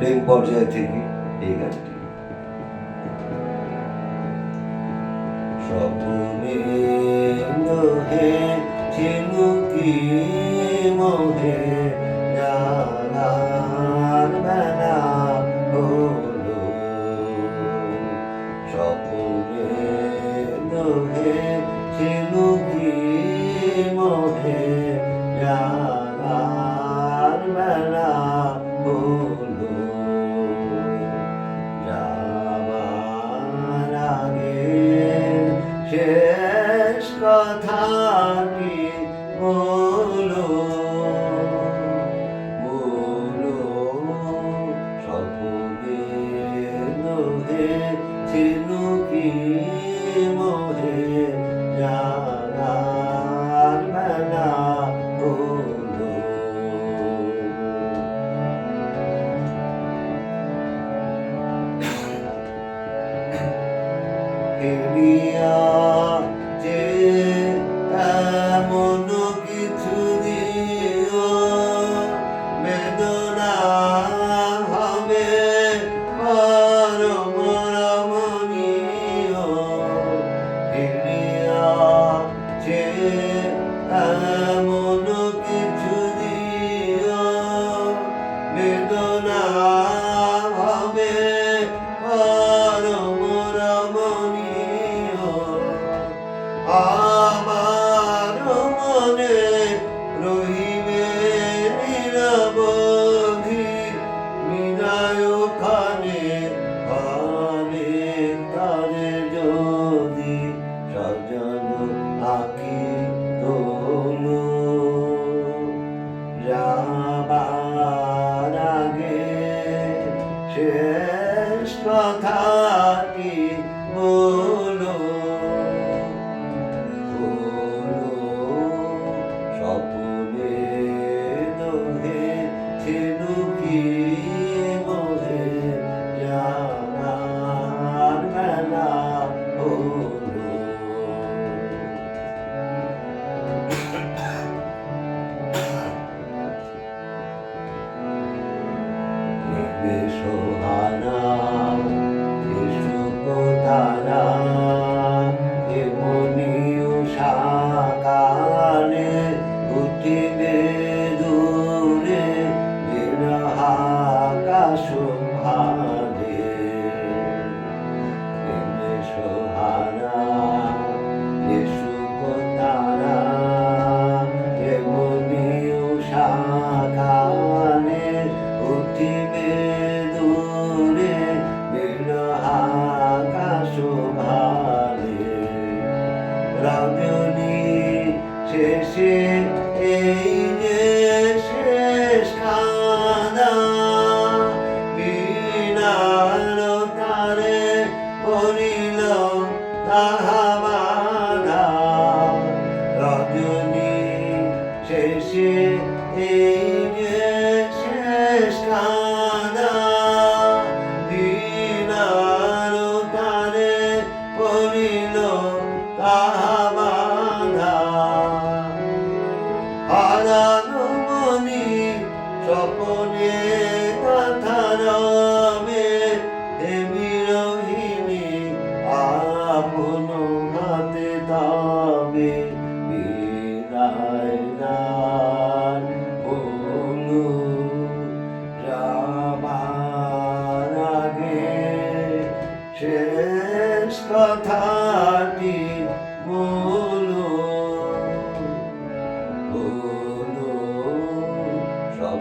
প্রেম পর্যায় থেকে এই গানটি নহে শেষ কথাটি বলো? বলো স্বপ্নে নহে ঝিনুকি মোহে জানার বেলা আমার মনে রহিবে নিরবধি, বিদায় খানে খানে তারে যদি সাজানো আঁকি তোলো। যাবার আগে শেষ কথাটি সোহানা করিল তাহা বাধা রজনী শেষে এই যে শেষ কাঁদা বিনার তারে তাহা হবে বিদায় দান হলো যাবার আগে। শেষ কথাটি বলো বলো সব